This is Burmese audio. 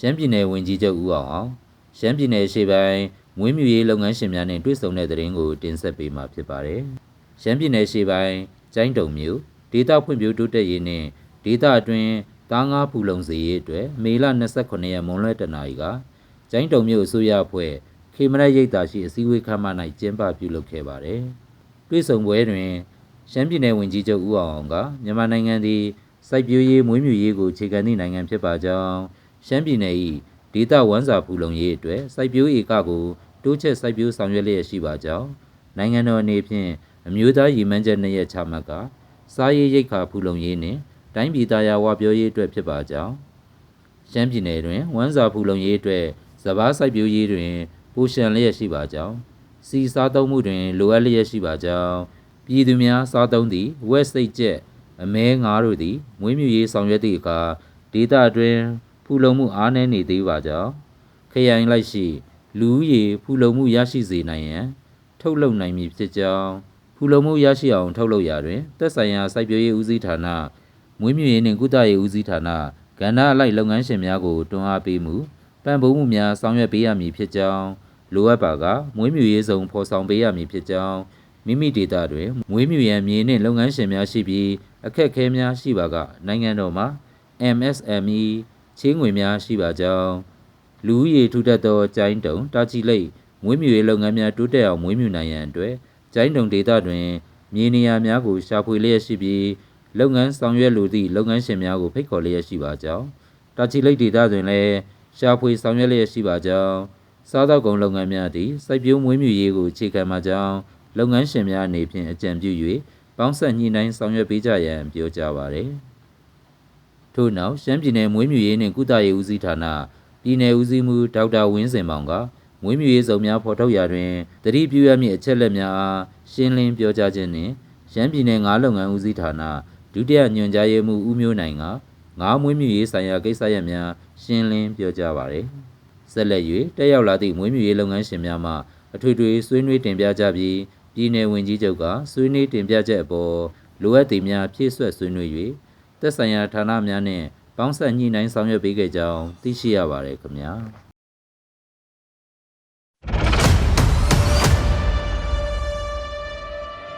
ရှမ်းပြည်နယ်ဝန်ကြီးချုပ်ဦးအောင်အောင်ရှမ်းပြည်နယ်ရှေ့ပိုင်းမွေးမြူရေးလုပ်ငန်းရှင်များနဲ့တွေ့ဆုံတဲ့သတင်းကိုတင်ဆက်ပေးမှာဖြစ်ပါတယ်။ရှမ်းပြည်နယ်ရှေ့ပိုင်းကျိုင်းတုံမြို့ဒေသဖွံ့ဖြိုးတိုးတက်ရေးနဲ့ဒေသအတွင်းသားငါးဖူလုံစေရေးအတွက်မေလ29ရက်မွန်လွဲတနာရီကကျိုင်းတုံမြို့အစိုးရအဖွဲ့ခေမရက်ရိပ်သာရှိအစည်းအဝေးခန်းမ၌ကျင်းပပြုလုပ်ခဲ့ပါတယ်။တွေ့ဆုံပွဲတွင်ရှမ်းပြည်နယ်ဝန်ကြီးချုပ်ဦးအောင်အောင်ကမြန်မာနိုင်ငံသည်စိုက်ပျိုးရေးမွေးမြူရေးကိုအခြေခံသည့်နိုင်ငံဖြစ်ပါကြောင်း ရှမ်းပြည်နယ်၏ဒေသဝမ်းစာဖူလုံရေးအတွက်စိုက်ပျိုးဧကကိုတိုးချဲ့စိုက်ပျိုးဆောင်ရွက်လျက်ရှိပါကြောင်းနိုင်ငံတော်အနေဖြင့်အမျိုးသားရည်မှန်းချက်နှစ်ရက်ချမှတ်ကစားရေးရိတ်ခါဖူလုံရေးနှင့်တိုင်းပြည်သားယာဝပြောရေးအတွက်ဖြစ်ပါကြောင်းရှမ်းပြည်နယ်တွင်ဝမ်းစာဖူလုံရေးအတွက်စဘာစိုက်ပျိုးရေးတွင်ပိုရှံလျက်ရှိပါကြောင်းစီစားသုံးမှုတွင်လိုအပ်လျက်ရှိပါကြောင်းပြည်သူများစားသုံးသည့်ဝက်စိတ်ကျက်အမဲငါးတို့သည်မွေးမြူရေးဆောင်ရွက်သည့်အခါဒေသအတွင်း ဖူလုံမှုအားနည်းနေသေးပါကြောင်းခရိုင်လိုက်ရှိ လူဦးရေဖူလုံမှုရရှိစေနိုင်ရန်ထုတ်လုပ်နိုင်မည်ဖြစ်ကြောင်းဖူလုံမှုရရှိအောင်ထုတ်လုပ်ရာတွင်သက်ဆိုင်ရာစိုက်ပျိုးရေးဦးစီးဌာနမွေးမြူရေးနှင့်ကုသရေးဦးစီးဌာနကဏ္ဍအလိုက်လုပ်ငန်းရှင်များကိုတွန်းအားပေးမှုပံ့ပိုးမှုများဆောင်ရွက်ပေးရမည်ဖြစ်ကြောင်းလိုအပ်ပါကမွေးမြူရေးစုံဖော်ဆောင်ပေးရမည်ဖြစ်ကြောင်းမိမိဒေသတွင်မွေးမြူရန်မြေနှင့်လုပ်ငန်းရှင်များရှိပြီးအခက်အခဲများရှိပါကနိုင်ငံတော်မှာ MSME ချင်းငွေများရှိပါကြောင်းလူဦးရေထူထပ်သောကျိုင်းတုံတာချီလိတ်မွေးမြူရေးလုပ်ငန်းများတိုးတက်အောင်မွေးမြူနိုင်ရန်အတွက်ကျိုင်းတုံဒေသတွင်မြေနေရာများကိုရှာဖွေလျက်ရှိပြီးလုပ်ငန်းဆောင်ရွက်လိုသည့်လုပ်ငန်းရှင်များကိုဖိတ်ခေါ်လျက်ရှိပါကြောင်းတာချီလိတ်ဒေသတွင်လည်းရှာဖွေဆောင်ရွက်လျက်ရှိပါကြောင်းစားသောက်ကုန်လုပ်ငန်းများသည်စိုက်ပျိုးမွေးမြူရေးကိုအခြေခံမှာကြောင်းလုပ်ငန်းရှင်များအနေဖြင့်အကြံပြု၍ပေါင်းဆက်ညှိနှိုင်းဆောင်ရွက်ပေးကြရန်ပြောကြားပါရယ် ထို့နောက်ရှမ်းပြည်နယ်မွေးမြူရေးနှင့်ကုသရေးဦးစီးဌာနပြည်နယ်ဦးစီးမှူးဒေါက်တာဝင်းစင်မောင်ကမွေးမြူရေးစုံများဖော်ထုတ်ရာတွင်တတိပြုရမည့်အချက်လက်များအားရှင်းလင်းပြောကြားခြင်းနှင့်ရန်ပြည်နယ်ငါးလုပ်ငန်းဦးစီးဌာနဒုတိယညွှန်ကြားရေးမှူးဦးမျိုးနိုင်ကငါးမွေးမြူရေးဆိုင်ရာကိစ္စရပ်များရှင်းလင်းပြောကြားပါရယ်ဆက်လက်၍တက်ရောက်လာသည့်မွေးမြူရေးလုပ်ငန်းရှင်များမှအထွေထွေဆွေးနွေးတင်ပြကြပြီးပြည်내ဝင်ကြီးချုပ်ကဆွေးနွေးတင်ပြချက်အပေါ်လိုအပ်သည်များဖြည့်ဆွတ်ဆွေးနွေး၍ သက်ဆိုင်ရာဌာနများနှင့်ပေါင်းဆက်ညှိနှိုင်းဆောင်ရွက်ပေးခဲ့ကြောင်းသိရှိရပါတယ်ခင်ဗျာ။